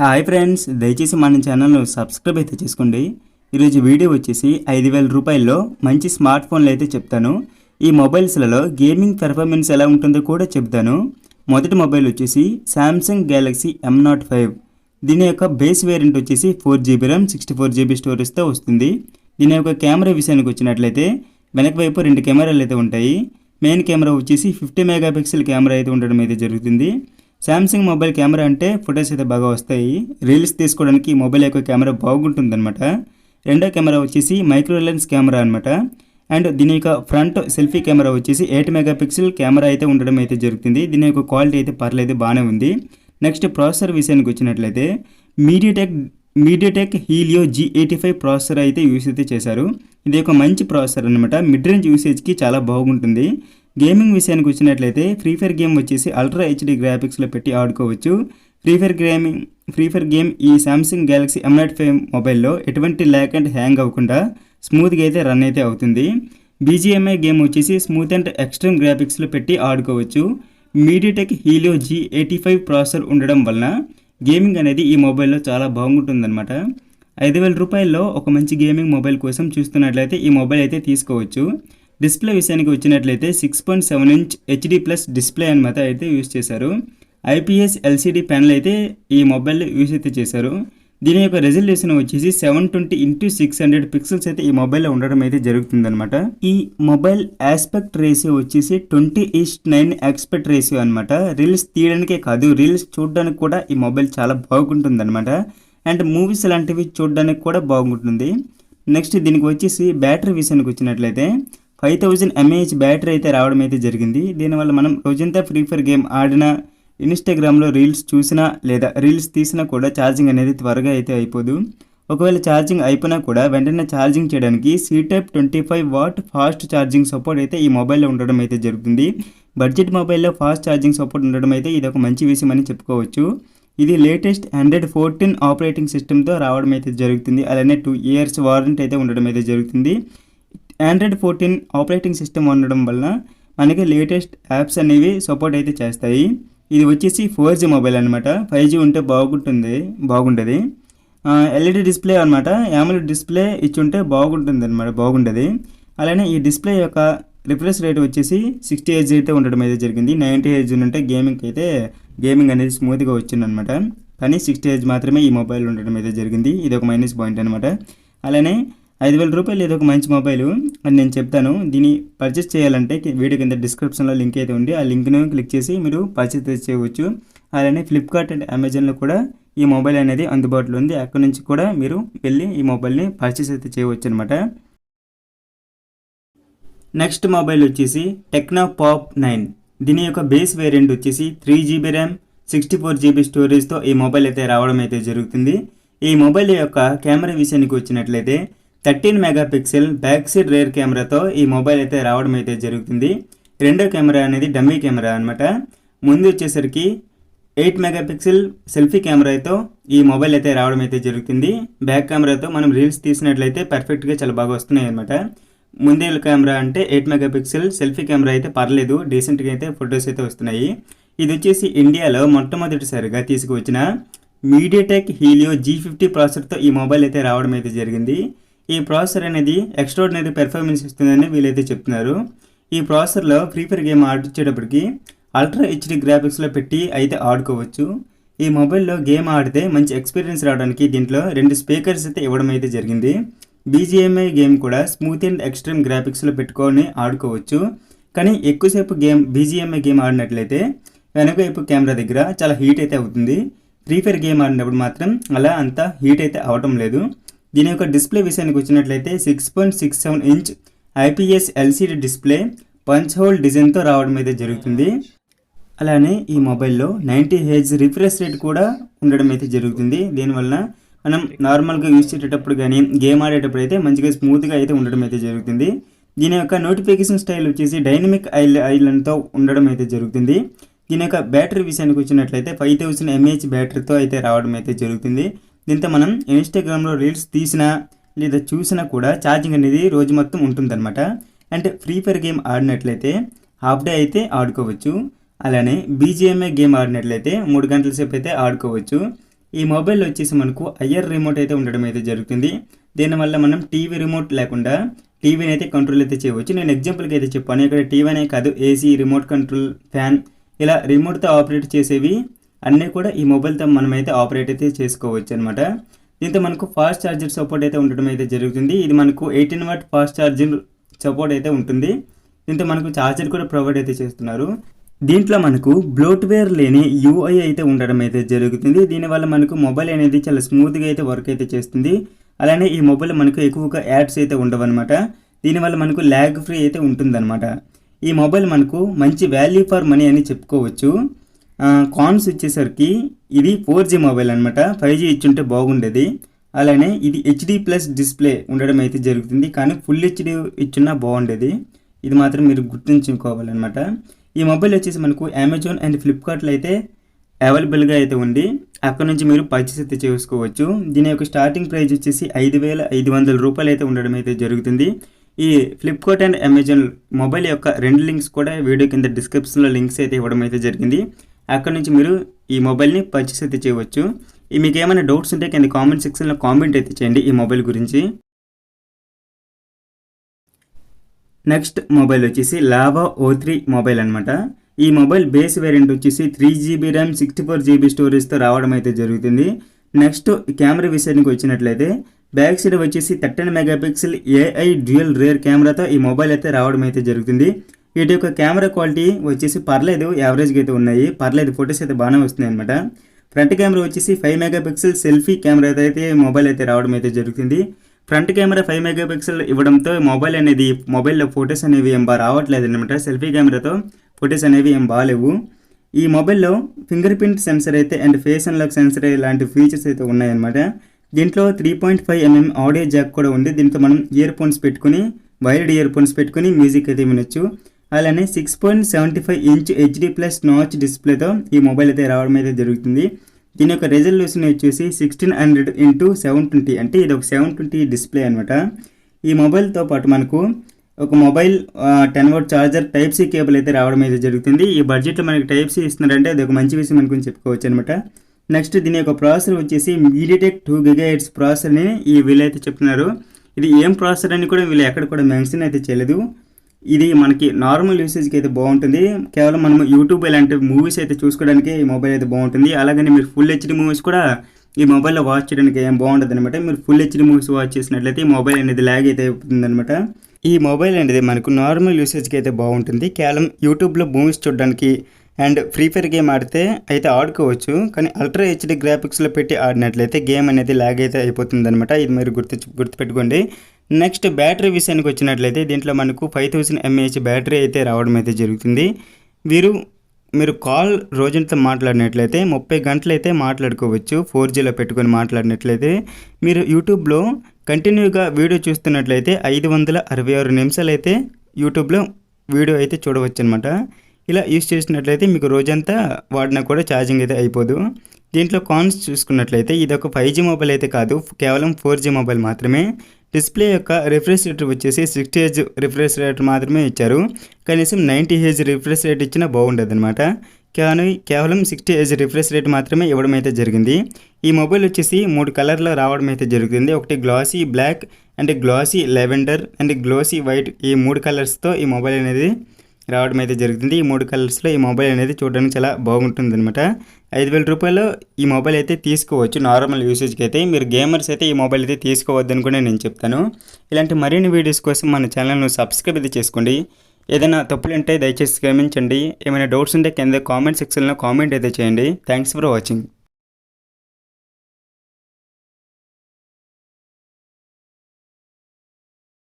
Hi friends దయచేసి మన ఛానల్ను సబ్స్క్రైబ్ అయితే చేసుకోండి. ఈరోజు వీడియో వచ్చేసి ఐదు వేల రూపాయల్లో మంచి స్మార్ట్ ఫోన్లు అయితే చెప్తాను. ఈ మొబైల్స్లలో గేమింగ్ పెర్ఫార్మెన్స్ ఎలా ఉంటుందో కూడా చెప్తాను. మొదటి మొబైల్ వచ్చేసి Samsung Galaxy M nought five దీని యొక్క బేస్ వేరియంట్ వచ్చేసి four GB RAM sixty four GB స్టోరేజ్తో వస్తుంది. దీని యొక్క కెమెరా విషయానికి వచ్చినట్లయితే వెనక వైపు రెండు కెమెరాలు అయితే ఉంటాయి. మెయిన్ కెమెరా వచ్చేసి ఫిఫ్టీ మెగా పిక్సెల్ కెమెరా అయితే ఉండడం అయితే జరుగుతుంది. శాంసంగ్ మొబైల్ కెమెరా అంటే ఫొటోస్ అయితే బాగా వస్తాయి. రీల్స్ తీసుకోవడానికి మొబైల్ యొక్క కెమెరా బాగుంటుందన్నమాట. రెండో కెమెరా వచ్చేసి మైక్రో లెన్స్ కెమెరా అనమాట అండ్ దీని యొక్క ఫ్రంట్ సెల్ఫీ కెమెరా వచ్చేసి ఎయిట్ మెగా పిక్సెల్ కెమెరా అయితే ఉండడం అయితే జరుగుతుంది. దీని యొక్క క్వాలిటీ అయితే పర్లేదు బాగానే ఉంది. నెక్స్ట్ ప్రాసెసర్ విషయానికి వచ్చినట్లయితే MediaTek MediaTek Helio G eighty five processor అయితే యూస్ అయితే చేశారు. ఇది ఒక మంచి ప్రాసెసర్ అనమాట మిడ్ రేంజ్ యూసేజ్కి చాలా బాగుంటుంది. గేమింగ్ విషయానికి వచ్చినట్లయితే ఫ్రీ ఫైర్ గేమ్ వచ్చేసి అల్ట్రా హెచ్డి గ్రాఫిక్స్లో పెట్టి ఆడుకోవచ్చు. Free Fire gaming Free Fire game ఈ సామ్సంగ్ గెలాక్సీ ఎం ఫైవ్ మొబైల్లో ఎటువంటి ల్యాక్ అండ్ హ్యాంగ్ అవ్వకుండా స్మూత్గా అయితే రన్ అయితే అవుతుంది. బీజీఎంఐ గేమ్ వచ్చేసి స్మూత్ అండ్ ఎక్స్ట్రీమ్ గ్రాఫిక్స్లో పెట్టి ఆడుకోవచ్చు. MediaTek Helio G eighty five processor ఉండడం వలన గేమింగ్ అనేది ఈ మొబైల్లో చాలా బాగుంటుందన్నమాట. ఐదు వేల రూపాయల్లో ఒక మంచి గేమింగ్ మొబైల్ కోసం చూస్తున్నట్లయితే ఈ మొబైల్ అయితే తీసుకోవచ్చు. డిస్ప్లే విషయానికి వచ్చినట్లయితే six point seven inch HD plus display అని మాత్రం అయితే యూస్ చేశారు. ఐపీఎస్ ఎల్సిడి ప్యానల్ అయితే ఈ మొబైల్ యూస్ అయితే చేశారు. దీని యొక్క రెజల్యూషన్ వచ్చేసి seven twenty into six hundred pixels అయితే ఈ మొబైల్లో ఉండడం అయితే జరుగుతుందనమాట ఈ మొబైల్ ఆస్పెక్ట్ రేషియో వచ్చేసి twenty is to nine aspect ratio అనమాట రీల్స్ తీయడానికే కాదు రీల్స్ చూడడానికి కూడా ఈ మొబైల్ చాలా బాగుంటుందన్నమాట. అండ్ మూవీస్ లాంటివి చూడడానికి కూడా బాగుంటుంది. నెక్స్ట్ దీనికి వచ్చేసి బ్యాటరీ విషయానికి వచ్చినట్లయితే ఫైవ్ థౌజండ్ ఎంఏహెచ్ బ్యాటరీ అయితే రావడం అయితే జరిగింది. దీనివల్ల మనం రోజంతా ఫ్రీ ఫైర్ గేమ్ ఆడినా ఇన్స్టాగ్రామ్లో రీల్స్ చూసినా లేదా రీల్స్ తీసినా కూడా ఛార్జింగ్ అనేది త్వరగా అయితే అయిపోదు. ఒకవేళ ఛార్జింగ్ అయిపోయినా కూడా వెంటనే ఛార్జింగ్ చేయడానికి C type twenty five watt fast charging support అయితే ఈ మొబైల్లో ఉండడం అయితే జరుగుతుంది. బడ్జెట్ మొబైల్లో ఫాస్ట్ ఛార్జింగ్ సపోర్ట్ ఉండడం అయితే ఇది ఒక మంచి విషయం అని చెప్పుకోవచ్చు. ఇది లేటెస్ట్ హండ్రెడ్ ఫోర్టీన్ ఆపరేటింగ్ సిస్టమ్తో రావడం అయితే జరుగుతుంది. అలానే టూ ఇయర్స్ వారంటీ అయితే ఉండడం అయితే జరుగుతుంది. ఆండ్రాయిడ్ ఫోర్టీన్ ఆపరేటింగ్ సిస్టమ్ ఉండడం వలన మనకి లేటెస్ట్ యాప్స్ అనేవి సపోర్ట్ అయితే చేస్తాయి. ఇది వచ్చేసి ఫోర్ జీ మొబైల్ అనమాట ఫైవ్ జీ ఉంటే బాగుంటుంది బాగుంటుంది ఎల్ఈడి డిస్ప్లే అనమాట యామల్ డిస్ప్లే ఇచ్చి ఉంటే బాగుంటుంది అనమాట బాగుంటుంది అలానే ఈ డిస్ప్లే యొక్క రిఫ్రెష్ రేట్ వచ్చేసి సిక్స్టీ హెచ్ అయితే ఉండడం అయితే జరిగింది. నైంటీ హెచ్ ఉంటే గేమింగ్ అయితే గేమింగ్ అనేది స్మూత్గా వచ్చిందనమాట కానీ సిక్స్టీ హెచ్ మాత్రమే ఈ మొబైల్ ఉండడం అయితే జరిగింది. ఇది ఒక మైనస్ పాయింట్ అనమాట అలానే ఐదు వేల రూపాయలు ఇది ఒక మంచి మొబైల్ అని నేను చెప్తాను. దీన్ని పర్చేస్ చేయాలంటే వీడియో కింద డిస్క్రిప్షన్లో లింక్ అయితే ఉంది. ఆ లింక్ను క్లిక్ చేసి మీరు పర్చేస్ చేయవచ్చు. అలానే ఫ్లిప్కార్ట్ అండ్ అమెజాన్లో కూడా ఈ మొబైల్ అనేది అందుబాటులో ఉంది. అక్కడ నుంచి కూడా మీరు వెళ్ళి ఈ మొబైల్ని పర్చేస్ అయితే చేయవచ్చు అనమాట నెక్స్ట్ మొబైల్ వచ్చేసి టెక్నో పాప్ నైన్ దీని యొక్క బేస్ వేరియంట్ వచ్చేసి three GB RAM sixty four GB స్టోరేజ్తో ఈ మొబైల్ అయితే రావడం అయితే జరుగుతుంది. ఈ మొబైల్ యొక్క కెమెరా విషయానికి వచ్చినట్లయితే thirteen mega pixel back side rear కెమెరాతో ఈ మొబైల్ అయితే రావడం అయితే జరుగుతుంది. రెండో కెమెరా అనేది డమ్మీ కెమెరా అనమాట ముందు వచ్చేసరికి ఎయిట్ మెగా పిక్సెల్ సెల్ఫీ కెమెరాతో ఈ మొబైల్ అయితే రావడం అయితే జరుగుతుంది. బ్యాక్ కెమెరాతో మనం రీల్స్ తీసినట్లయితే పర్ఫెక్ట్గా చాలా బాగా వస్తున్నాయి అనమాట ముందే కెమెరా అంటే eight mega pixel selfie camera అయితే పర్లేదు డీసెంట్గా అయితే ఫొటోస్ అయితే వస్తున్నాయి. ఇది వచ్చేసి ఇండియాలో మొట్టమొదటిసారిగా తీసుకువచ్చిన మీడియాటెక్ హీలియో జీ ఫిఫ్టీ ప్రాసెసర్తో ఈ మొబైల్ అయితే రావడం అయితే జరిగింది. ఈ ప్రాసెసర్ అనేది ఎక్స్ట్రాడినరీ పెర్ఫార్మెన్స్ ఇస్తుందని వీళ్ళైతే చెప్తున్నారు. ఈ ప్రాసెసర్లో ఫ్రీ ఫైర్ గేమ్ ఆడిచ్చేటప్పటికి అల్ట్రా హెచ్డి గ్రాఫిక్స్లో పెట్టి అయితే ఆడుకోవచ్చు. ఈ మొబైల్లో గేమ్ ఆడితే మంచి ఎక్స్పీరియన్స్ రావడానికి దీంట్లో రెండు స్పీకర్స్ అయితే ఇవ్వడం అయితే జరిగింది. బీజిఎంఐ గేమ్ కూడా స్మూత్ అండ్ ఎక్స్ట్రీమ్ గ్రాఫిక్స్లో పెట్టుకొని ఆడుకోవచ్చు. కానీ ఎక్కువసేపు గేమ్ బీజిఎంఐ గేమ్ ఆడినట్లయితే వెనక వైపు కెమెరా దగ్గర చాలా హీట్ అయితే అవుతుంది. ఫ్రీ ఫైర్ గేమ్ ఆడినప్పుడు మాత్రం అలా అంత హీట్ అయితే అవటం లేదు. దీని యొక్క డిస్ప్లే విషయానికి వచ్చినట్లయితే six point six seven inch IPS LCD display punch hole డిజైన్తో రావడం అయితే జరుగుతుంది. అలానే ఈ మొబైల్లో నైంటీ హెచ్ రిఫ్రెష్ రేట్ కూడా ఉండడం అయితే జరుగుతుంది. దీనివల్ల మనం నార్మల్గా యూజ్ చేసేటప్పుడు కానీ గేమ్ ఆడేటప్పుడు అయితే మంచిగా స్మూత్గా అయితే ఉండడం అయితే జరుగుతుంది. దీని యొక్క నోటిఫికేషన్ స్టైల్ వచ్చేసి డైనమిక్ ఐల్ ఐలండ్తో ఉండడం అయితే జరుగుతుంది. దీని యొక్క బ్యాటరీ విషయానికి వచ్చినట్లయితే ఫైవ్ థౌసండ్ ఎంఏహెచ్ బ్యాటరీతో అయితే రావడం అయితే జరుగుతుంది. దీంతో మనం ఇన్స్టాగ్రామ్లో రీల్స్ తీసినా లేదా చూసినా కూడా ఛార్జింగ్ అనేది రోజు మొత్తం ఉంటుందన్నమాట. అంటే ఫ్రీ ఫైర్ గేమ్ ఆడినట్లయితే హాఫ్ డే అయితే ఆడుకోవచ్చు. అలానే బీజీఎంఏ గేమ్ ఆడినట్లయితే మూడు గంటల సేపు అయితే ఆడుకోవచ్చు. ఈ మొబైల్ వచ్చేసి మనకు ఐఆర్ రిమోట్ అయితే ఉండడం అయితే జరుగుతుంది. దీనివల్ల మనం టీవీ రిమోట్ లేకుండా టీవీని అయితే కంట్రోల్ అయితే చేయవచ్చు. నేను ఎగ్జాంపుల్కి అయితే చెప్పాను. ఇక్కడ టీవీ అనే కాదు ఏసీ రిమోట్ కంట్రోల్ ఫ్యాన్ ఇలా రిమోట్తో ఆపరేట్ చేసేవి అన్నీ కూడా ఈ మొబైల్తో మనమైతే ఆపరేట్ అయితే చేసుకోవచ్చు అనమాట దీంతో మనకు ఫాస్ట్ ఛార్జర్ సపోర్ట్ అయితే ఉండడం అయితే జరుగుతుంది. ఇది మనకు eighteen watt fast charging support అయితే ఉంటుంది. దీంతో మనకు ఛార్జర్ కూడా ప్రొవైడ్ అయితే చేస్తున్నారు. దీంట్లో మనకు బ్లోట్వేర్ లేని యూఐ అయితే ఉండడం అయితే జరుగుతుంది. దీనివల్ల మనకు మొబైల్ అనేది చాలా స్మూత్గా అయితే వర్క్ అయితే చేస్తుంది. అలానే ఈ మొబైల్ మనకు ఎక్కువగా యాడ్స్ అయితే ఉండవన్నమాట. దీనివల్ల మనకు ల్యాగ్ ఫ్రీ అయితే ఉంటుందన్నమాట. ఈ మొబైల్ మనకు మంచి వాల్యూ ఫర్ మనీ అని చెప్పుకోవచ్చు. కాన్స్ వచ్చేసరికి ఇది ఫోర్ జీ మొబైల్ అనమాట ఫైవ్ జీ ఇచ్చుంటే బాగుండేది. అలానే ఇది హెచ్డి ప్లస్ డిస్ప్లే ఉండడం అయితే జరుగుతుంది. కానీ ఫుల్ హెచ్డి ఇచ్చున్నా బాగుండేది. ఇది మాత్రం మీరు గుర్తుంచుకోవాలన్నమాట. ఈ మొబైల్ వచ్చేసి మనకు అమెజాన్ అండ్ ఫ్లిప్కార్ట్లో అయితే అవైలబుల్గా అయితే ఉంది. అక్కడ నుంచి మీరు పర్చేస్ అయితే చేసుకోవచ్చు. దీని యొక్క స్టార్టింగ్ ప్రైస్ వచ్చేసి ఐదు వేల ఐదు వందల రూపాయలు అయితే ఉండడం అయితే జరుగుతుంది. ఈ ఫ్లిప్కార్ట్ అండ్ అమెజాన్ మొబైల్ యొక్క రెండు లింక్స్ కూడా వీడియో కింద డిస్క్రిప్షన్లో లింక్స్ అయితే ఇవ్వడం అయితే జరిగింది. అక్కడ నుంచి మీరు ఈ మొబైల్ని పర్చేస్ అయితే చేయవచ్చు. ఈ మీకు ఏమైనా డౌట్స్ ఉంటే కింద కామెంట్ సెక్షన్లో కామెంట్ అయితే చేయండి ఈ మొబైల్ గురించి. నెక్స్ట్ మొబైల్ వచ్చేసి లావా ఓ త్రీ మొబైల్ అనమాట ఈ మొబైల్ బేస్ వేరియంట్ వచ్చేసి three GB RAM sixty four GB స్టోరేజ్తో రావడం అయితే జరుగుతుంది. నెక్స్ట్ కెమెరా విషయానికి వచ్చినట్లయితే బ్యాక్ సైడ్ వచ్చేసి thirteen megapixel AI dual rear కెమెరాతో ఈ మొబైల్ అయితే రావడం అయితే జరుగుతుంది. వీటి యొక్క కెమెరా క్వాలిటీ వచ్చేసి పర్లేదు యావరేజ్గా అయితే ఉన్నాయి. పర్లేదు ఫొటోస్ అయితే బాగానే వస్తున్నాయి అనమాట ఫ్రంట్ కెమెరా వచ్చేసి ఫైవ్ మెగాపిక్సెల్ సెల్ఫీ కెమెరా అయితే మొబైల్ అయితే రావడం అయితే జరుగుతుంది. ఫ్రంట్ కెమెరా ఫైవ్ మెగాపిక్సెల్ ఇవ్వడంతో మొబైల్ అనేది మొబైల్లో ఫొటోస్ అనేవి ఏం బాగా రావట్లేదు అనమాట సెల్ఫీ కెమెరాతో ఫొటోస్ అనేవి ఏం బాగాలేవు ఈ మొబైల్లో ఫింగర్ ప్రింట్ సెన్సర్ అయితే అండ్ ఫేస్ అన్లాక్ సెన్సర్ ఇలాంటి ఫీచర్స్ అయితే ఉన్నాయన్నమాట దీంట్లో three point five MM audio jack కూడా ఉంది. దీంతో మనం ఇయర్ ఫోన్స్ పెట్టుకుని వైర్డ్ ఇయర్ ఫోన్స్ పెట్టుకుని మ్యూజిక్ అయితే వినొచ్చు. అలానే six point seventy five inch HD plus notch డిస్ప్లేతో ఈ మొబైల్ అయితే రావడం అయితే జరుగుతుంది. దీని యొక్క రెజల్యూషన్ వచ్చేసి sixteen hundred into seven twenty అంటే ఇది ఒక సెవెన్ ట్వంటీ డిస్ప్లే అనమాట ఈ మొబైల్తో పాటు మనకు ఒక mobile ten watt charger type C cable అయితే రావడం అయితే జరుగుతుంది. ఈ బడ్జెట్లో మనకి టైప్ సి ఇస్తున్నారంటే అది ఒక మంచి విషయం అనుకుని చెప్పుకోవచ్చు అనమాట నెక్స్ట్ దీని యొక్క ప్రాసెసర్ వచ్చేసి మీడియాటెక్ టూ గిగా ఎయిట్స్ ప్రాసెసర్ని ఈ వీళ్ళైతే చెప్తున్నారు. ఇది ఏం ప్రాసెసర్ అని కూడా వీళ్ళు ఎక్కడ కూడా మెన్షన్ అయితే చేయలేదు. ఇది మనకి నార్మల్ యూసేజ్కి అయితే బాగుంటుంది. కేవలం మనం యూట్యూబ్ ఇలాంటి మూవీస్ అయితే చూసుకోవడానికి ఈ మొబైల్ అయితే బాగుంటుంది. అలాగని మీరు ఫుల్ హెచ్డి మూవీస్ కూడా ఈ మొబైల్లో వాచ్ చేయడానికి ఏం బాగుంటుంది అనమాట మీరు ఫుల్ హెచ్డి మూవీస్ వాచ్ చేసినట్లయితే ఈ మొబైల్ అనేది ల్యాగ్ అయితే అవుతుంది అనమాట ఈ మొబైల్ అనేది మనకు నార్మల్ యూసేజ్కి అయితే బాగుంటుంది. కేవలం యూట్యూబ్లో మూవీస్ చూడడానికి అండ్ ఫ్రీ ఫైర్ గేమ్ ఆడితే అయితే ఆడుకోవచ్చు. కానీ అల్ట్రా హెచ్డి గ్రాఫిక్స్లో పెట్టి ఆడినట్లయితే గేమ్ అనేది ల్యాగ్ అయితే అయిపోతుంది అనమాట ఇది మీరు గుర్తు గుర్తుపెట్టుకోండి. నెక్స్ట్ బ్యాటరీ విషయానికి వచ్చినట్లయితే దీంట్లో మనకు ఫైవ్ థౌసండ్ ఎంఏహెచ్ బ్యాటరీ అయితే రావడం అయితే జరుగుతుంది. వీరు మీరు కాల్ రోజంతా మాట్లాడినట్లయితే ముప్పై గంటలు అయితే మాట్లాడుకోవచ్చు ఫోర్ జీలో పెట్టుకొని మాట్లాడినట్లయితే. మీరు యూట్యూబ్లో కంటిన్యూగా వీడియో చూస్తున్నట్లయితే ఐదు వందల అరవై ఆరు నిమిషాలు అయితే యూట్యూబ్లో వీడియో అయితే చూడవచ్చు అనమాట ఇలా యూస్ చేసినట్లయితే మీకు రోజంతా వాడినా కూడా ఛార్జింగ్ అయితే అయిపోదు. దీంట్లో కాన్స్ చూసుకున్నట్లయితే ఇది ఒక ఫైవ్ జీ మొబైల్ అయితే కాదు కేవలం ఫోర్ జీ మొబైల్ మాత్రమే. డిస్ప్లే యొక్క రిఫ్రెష్ రేట్ వచ్చేసి సిక్స్టీ హెచ్ రిఫ్రెష్ రేట్ మాత్రమే ఇచ్చారు. కనీసం నైంటీ హెచ్ రిఫ్రెష్ రేట్ ఇచ్చినా బాగుండదు అనమాట కానీ కేవలం సిక్స్టీ హెచ్ రిఫ్రెష్ రేట్ మాత్రమే ఇవ్వడం అయితే జరిగింది. ఈ మొబైల్ వచ్చేసి మూడు కలర్లో రావడం అయితే జరుగుతుంది. ఒకటి glossy black and glossy lavender and glossy white ఈ మూడు కలర్స్తో ఈ మొబైల్ అనేది రావడం అయితే జరుగుతుంది. ఈ మూడు కలర్స్లో ఈ మొబైల్ అనేది చూడడానికి చాలా బాగుంటుంది అనమాట ఐదు వేల రూపాయలు ఈ మొబైల్ అయితే తీసుకోవచ్చు. నార్మల్ యూసేజ్కి అయితే మీరు గేమర్స్ అయితే ఈ మొబైల్ అయితే తీసుకోవద్దని కూడా నేను చెప్తాను. ఇలాంటి మరిన్ని వీడియోస్ కోసం మన ఛానల్ను సబ్స్క్రైబ్ అయితే చేసుకోండి. ఏదైనా తప్పులు ఉంటే దయచేసి క్షమించండి ఏమైనా డౌట్స్ ఉంటే కింద కామెంట్ సెక్షన్లో కామెంట్ అయితే చేయండి. Thanks for watching